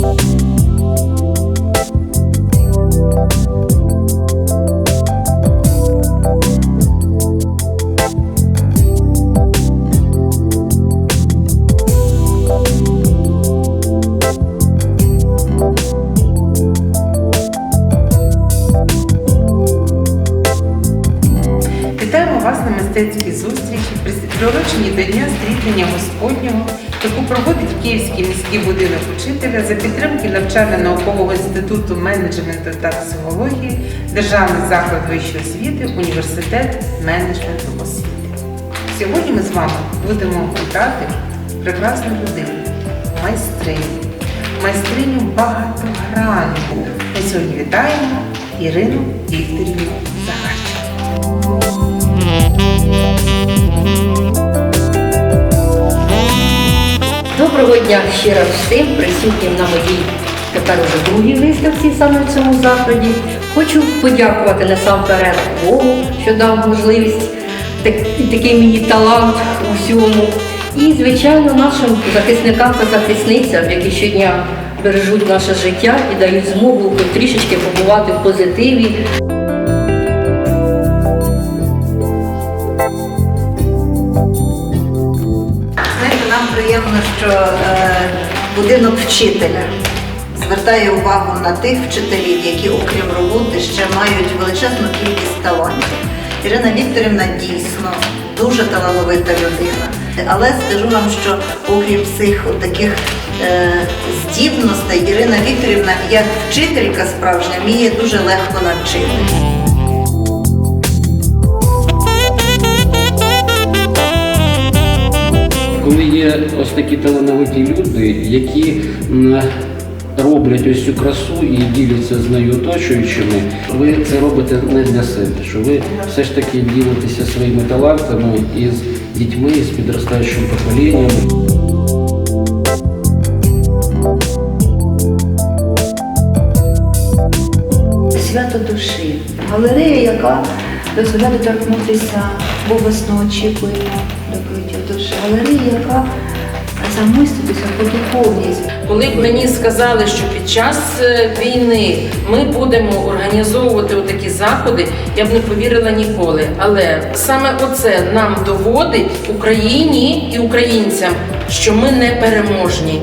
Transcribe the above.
Вітаємо вас на мистецькій зустрічі, приуроченій до Дня зріднення Господнього, яку проводить Київський міський будинок учителя за підтримки навчально-наукового інституту менеджменту та психології, Державний заклад вищої освіти, університет менеджменту освіти. Сьогодні ми з вами будемо вітати прекрасну людину, майстриню, майстриню багатогранну. Ми сьогодні вітаємо Ірину Вікторівну Загарченко. Дня ще раз всім присутнім на моїй тепер уже другій виставці саме в цьому закладі. Хочу подякувати насамперед Богу, що дав можливість так, такий мені талант у всьому. І, звичайно, нашим захисникам та захисницям, які щодня бережуть наше життя і дають змогу трішечки побувати в позитиві. Приємно, що е, будинок вчителя звертає увагу на тих вчителів, які, окрім роботи, ще мають величезну кількість талантів. Ірина Вікторівна дійсно дуже талановита людина. Але скажу вам, що окрім цих таких е, здібностей, Ірина Вікторівна, як вчителька справжня, вміє дуже легко навчити. Коли є ось такі талановиті люди, які роблять ось цю красу і діляться з нею оточуючими, ви це робите не для себе, що ви все ж таки ділитеся своїми талантами із дітьми, з підростаючим поколінням. свято душі. Галерея, яка дозволяє доторкнутися болесно очікуємо квітів душі. Галерея, яка замислитися про духовність. Коли б мені сказали, що під час е, війни ми будемо організовувати такі заходи, я б не повірила ніколи. Але саме оце нам доводить Україні і українцям, що ми не переможні.